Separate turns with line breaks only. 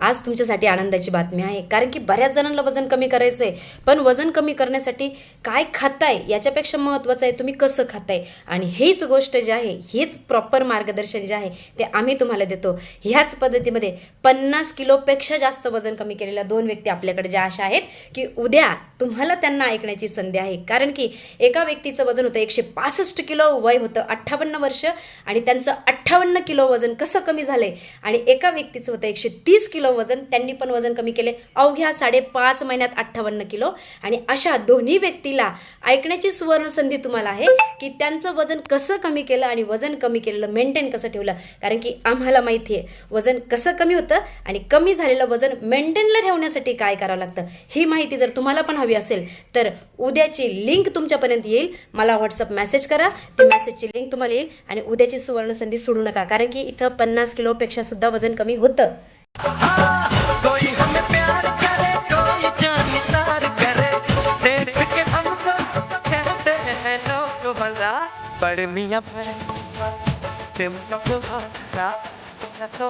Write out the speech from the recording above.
आज तुमच्यासाठी आनंदाची बातमी आहे. कारण की बऱ्याच जणांना वजन कमी करायचं आहे पण वजन कमी करण्यासाठी काय खाताय याच्यापेक्षा महत्त्वाचं आहे तुम्ही कसं खाताय. आणि हीच गोष्ट जी आहे हीच प्रॉपर मार्गदर्शन जे आहे ते आम्ही तुम्हाला देतो. ह्याच पद्धतीमध्ये पन्नास किलोपेक्षा जास्त वजन कमी केलेल्या दोन व्यक्ती आपल्याकडे ज्या अशा आहेत की उद्या तुम्हाला त्यांना ऐकण्याची संधी आहे. कारण की एका व्यक्तीचं वजन होतं एकशे पासष्ट किलो वय होतं अठ्ठावन्न वर्ष आणि त्यांचं अठ्ठावन्न किलो वजन कसं कमी झालंय? आणि एका व्यक्तीचं होतं एकशे तीस किलो वजन त्यांनी पण वजन कमी केले. अवघ्या साडेपाच महिन्यात अठ्ठावन्न किलो. आणि अशा दोन्ही व्यक्तीला ऐकण्याची सुवर्ण संधी तुम्हाला आहे की त्यांचं वजन कसं कमी केलं आणि वजन कमी केलेलं मेंटेन कसं ठेवलं? कारण की आम्हाला माहिती आहे वजन कसं कमी होतं आणि कमी झालेलं वजन मेंटेनला ठेवण्यासाठी काय करावं लागतं? ही माहिती जर तुम्हाला पण हवी असेल तर उद्याची लिंक तुमच्यापर्यंत येईल. मला व्हॉट्सअप मेसेज करा. ती मेसेजची लिंक तुम्हाला येईल. आणि उद्याची सुवर्ण संधी सोडू नका. कारण की इथं पन्नास किलोपेक्षा सुद्धा वजन कमी होतं.
कोई हमें प्यार करे कोई जान पर तुम लोग तो